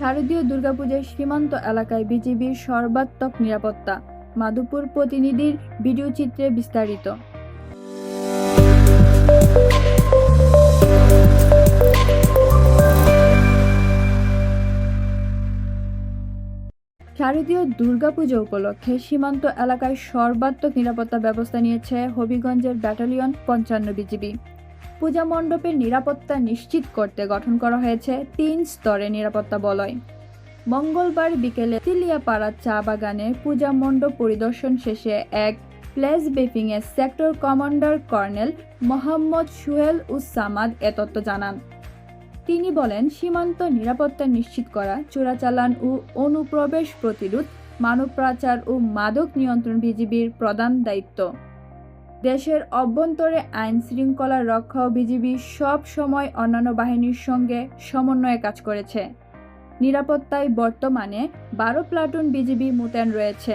শারদীয় দুর্গাপূজায় সীমান্ত এলাকায় বিজিবির সর্বাত্মক নিরাপত্তা, মাধুপুর প্রতিনিধির ভিডিও চিত্রে বিস্তারিত। শারদীয় দুর্গাপূজা উপলক্ষে সীমান্ত এলাকায় সর্বাত্মক নিরাপত্তা ব্যবস্থা নিয়েছে হবিগঞ্জের ব্যাটালিয়ন পঞ্চান্ন বিজিবি। পূজা মণ্ডপের নিরাপত্তা নিশ্চিত করতে গঠন করা হয়েছে তিন স্তরে নিরাপত্তা বলয়। মঙ্গলবার বিকেলে তিলিয়াপাড়া চা বাগানে পূজা মণ্ডপ পরিদর্শন শেষে এক প্লেস ব্রিফিংয়ে sector commander colonel Mohammad Suhel Ussamad এ তথ্য জানান। তিনি বলেন, সীমান্ত নিরাপত্তা নিশ্চিত করা, চোরাচালান ও অনুপ্রবেশ প্রতিরোধ মানব পাচার ও মাদক নিয়ন্ত্রণ বিজিবির প্রধান দায়িত্ব। দেশের অভ্যন্তরে আইন শৃঙ্খলা রক্ষা ও বিজিবি সব সময় অন্যান্য বাহিনীর সঙ্গে সমন্বয়ে কাজ করেছে। নিরাপত্তায় বর্তমানে বারো প্লাটুন বিজিবি মোতায়েন রয়েছে।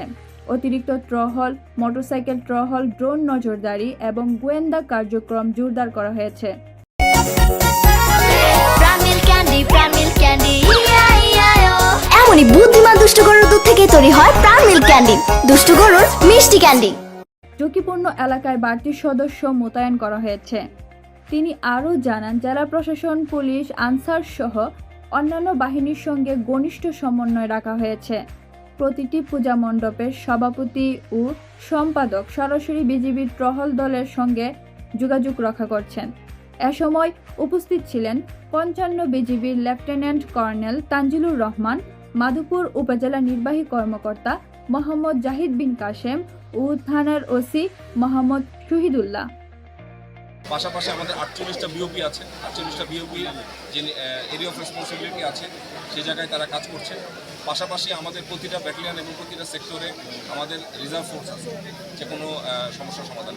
অতিরিক্ত ট্রহল মোটরসাইকেল ট্রহল ড্রোন নজরদারি এবং গোয়েন্দা কার্যক্রম জোরদার করা হয়েছে। ও এমনই বুদ্ধিমান দুষ্ট গরুর দুধ থেকে তৈরি হয় প্রাণ মিল্ক ক্যান্ডি দুষ্ট গরুর মিষ্টি ক্যান্ডি ঝুঁকিপূর্ণ এলাকায় বাড়তি সদস্য মোতায়েন করা হয়েছে। তিনি আরও জানান, জেলা প্রশাসন, পুলিশ, আনসার সহ অন্যান্য বাহিনীর সঙ্গে ঘনিষ্ঠ সমন্বয় রাখা হয়েছে। প্রতিটি পূজা মণ্ডপের সভাপতি ও সম্পাদক সরাসরি বিজিবির টহল দলের সঙ্গে যোগাযোগ রক্ষা করছেন। এ সময় উপস্থিত ছিলেন পঞ্চান্ন বিজিবির লেফটেন্যান্ট কর্নেল তানজিলুর রহমান, মাধুপুর উপজেলা নির্বাহী কর্মকর্তা মোহাম্মদ জাহিদ বিন কাশেম ও থানার ওসি মোহাম্মদ শহীদুল্লাহ। পাশাপাশি আমাদের আটচল্লিশটা বিওপি আছে। আটচল্লিশটা বিওপি যে এরিয়া অফ রেসপন্সিবিলিটি আছে সেই জায়গায় তারা কাজ করছে। পাশাপাশি আমাদের প্রতিটা ব্যাটালিয়ান এবং প্রতিটা সেক্টরে আমাদের রিজার্ভ ফোর্স আছে। যে কোনো সমস্যা সমাধান।